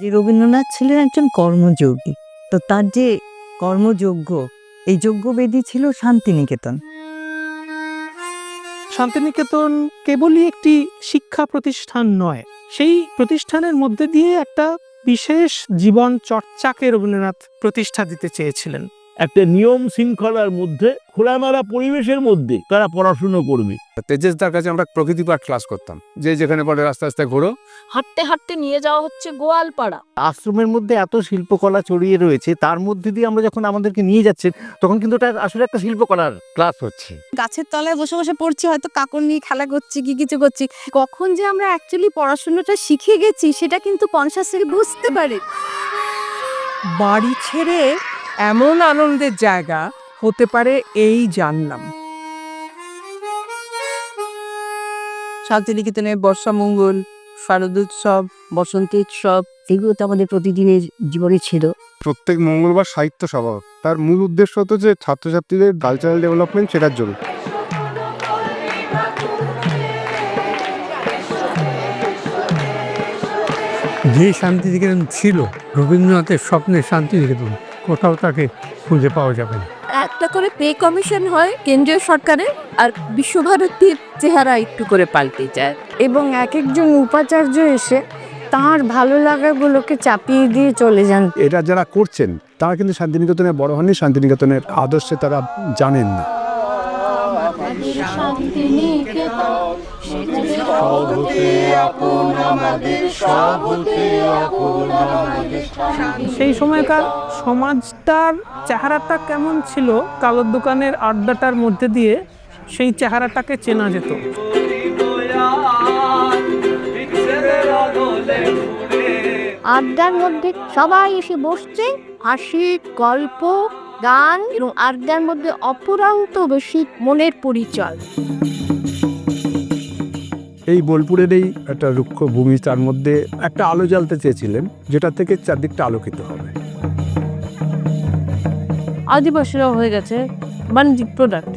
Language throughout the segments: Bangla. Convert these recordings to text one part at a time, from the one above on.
যে রবীন্দ্রনাথ ছিলেন একজন কর্মযোগী, তো তার যে কর্মযোগ্য এই যজ্ঞবেদী ছিল শান্তিনিকেতন। শান্তিনিকেতন কেবলই একটি শিক্ষা প্রতিষ্ঠান নয়, সেই প্রতিষ্ঠানের মধ্যে দিয়ে একটা বিশেষ জীবন চর্চাকে রবীন্দ্রনাথ প্রতিষ্ঠা দিতে চেয়েছিলেন। একটা নিয়ম শৃঙ্খলার মধ্যে খোলামেলা পরিবেশের মধ্যে তারা পড়াশুনো করবে। তেজেশদার কাছে আমরা প্রকৃতি পাঠ ক্লাস করতাম। যে যেখানে পড়ে রাস্তা রাস্তায় ঘোরো। হাঁটতে হাঁটতে নিয়ে যাওয়া হচ্ছে গোয়ালপাড়া। আশ্রমের মধ্যে এত শিল্পকলা ছড়িয়ে রয়েছে তার মধ্যে দিয়ে আমরা যখন আমাদেরকে নিয়ে যাচ্ছেন তখন কিন্তু এটা আসলে একটা শিল্পকলার ক্লাস হচ্ছে। গাছের তলায় বসে বসে পড়ছি হয়তো কাকর নিয়ে খেলা করছি কি কিছু করছি। কখন যে আমরা অ্যাকচুয়ালি পড়াশোনাটা শিখে গেছি সেটা কিন্তু কনসাসলি বুঝতে পারি। বাড়ি ছেড়ে এমন আনন্দের জায়গা হতে পারে এই জানলাম। শান্তিনিকেতনের বর্ষামঙ্গল শারদোৎসব বসন্ত উৎসব এগুলো তো আমাদের প্রতিদিনের জীবনে ছিল। প্রত্যেক মঙ্গলবার সাহিত্য সভা। তার মূল উদ্দেশ্য হতো যে ছাত্রছাত্রীদের কালচারাল ডেভেলপমেন্ট সেটার জন্য। যে শান্তিনিকেতন ছিল রবীন্দ্রনাথের স্বপ্নের শান্তিনিকেতন কোথাও তাকে খুঁজে পাওয়া যাবে না। একটা করে পে কমিশন হয় কেন্দ্রীয় সরকারের আর বিশ্বভারতীর চেহারা একটু করে পাল্টে যায়। এবং এক একজন উপাচার্য এসে তার ভালো লাগাগুলোকে চাপিয়ে দিয়ে চলে যান। এটা যারা করছেন তারা কিন্তু শান্তিনিকেতনে বড় হননি শান্তিনিকেতনের আদর্শে তারা জানেন না। সেই সময়কার সমাজটার চেহারাটা কেমন ছিল? কালোর দোকানের আড্ডাটার মধ্যে দিয়ে সেই চেহারাটাকে চেনা যেত। আড্ডার মধ্যে সবাই এসে বসছে। হাসি গল্প গান এবং আড্ডার মধ্যে অপরান্ত বেশি মনের পরিচয়। এই বোলপুরের এই একটা রুক্ষ ভূমি তার মধ্যে একটা আলো জ্বালতে চেয়েছিলেন যেটা থেকে চারদিকটা আলোকিত হবে। আদিবাসীরাও হয়ে গেছে বাণিজ্যিক প্রোডাক্ট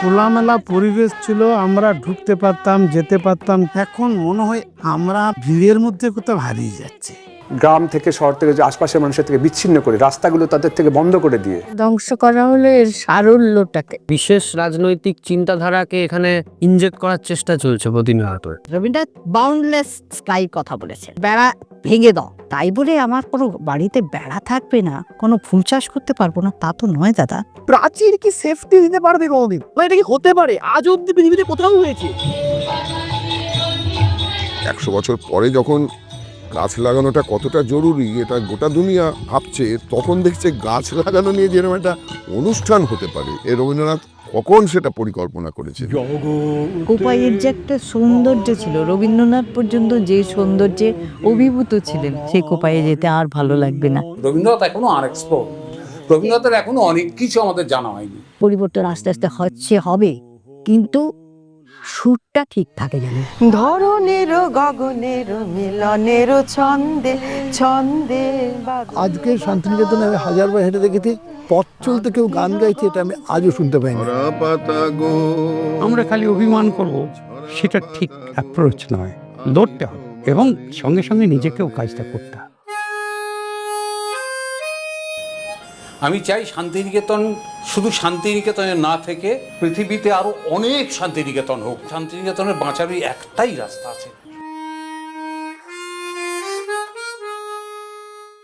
খোলামেলা পরিবেশ ছিল আমরা ঢুকতে পারতাম যেতে পারতাম এখন মনে হয় আমরা ভিড়ের মধ্যে কোথাও হারিয়ে যাচ্ছে। গ্রাম থেকে শহর থেকে যে আশপাশের মানুষের থেকে বিচ্ছিন্ন করে রাস্তাগুলো তাদের থেকে বন্ধ করে দিয়ে। ধ্বংস করা হলো এর সারল্যটাকে। বিশেষ রাজনৈতিক চিন্তাধারাকে এখানে ইনজেক্ট করার চেষ্টা চলছে প্রতিনিয়ত রবীন্দ্রনাথ বাউন্ডলেস স্কাই কথা বলেছেন। বেড়া ভেঙে দাও। তাই বলে আমার কোনো বাড়িতে বেড়া থাকবে না কোনো ফুল চাষ করতে পারব না তা তো নয় দাদা। প্রাচীর কি সেফটি দিতে পারবে কোনোদিন? বা এটা কি হতে পারে? আজ অব্দি পৃথিবীতে কোথাও হয়েছে? একশো বছর পরে যখন গাছ লাগানোটা কতটা জরুরি এটা গোটা দুনিয়া ভাবছে তখন দেখছে গাছ লাগানো নিয়ে যেরকম একটা অনুষ্ঠান হতে পারে। এ রবীন্দ্রনাথ কখন সেটা পরিকল্পনা করেছে কোপাইয়ের যে একটা সৌন্দর্য ছিল রবীন্দ্রনাথ পর্যন্ত যে সৌন্দর্যে অভিভূত ছিলেন সেই কোপাইয়ে যেতে আর ভালো লাগবে না। রবীন্দ্রনাথ এখনও আনএক্সপ্লোর রবীন্দ্রনাথের এখনও অনেক কিছু আমাদের জানা হয়নি। পরিবর্তন আস্তে আস্তে হচ্ছে হবে। কিন্তু সুরটা ঠিক থাকে জানি ধরনের গগনের মিলনের ছন্দে ছন্দে আজকে শান্তিনিকেতনে আমি হাজারবার হেঁটে দেখেছি পথ চলতে কেউ গান গাইছে এটা আমি আজও শুনতে পাইনি। আমরা খালি অভিমান করব সেটা ঠিক অ্যাপ্রোচ নয় লড়তে হবে এবং সঙ্গে সঙ্গে নিজেকেও কাজটা করতে আমি চাই শান্তিনিকেতন, শুধু শান্তিনিকেতনে না থেকে পৃথিবীতে আরও অনেক শান্তিনিকেতন হোক। শান্তিনিকেতনের বাঁচারই একটাই রাস্তা আছে।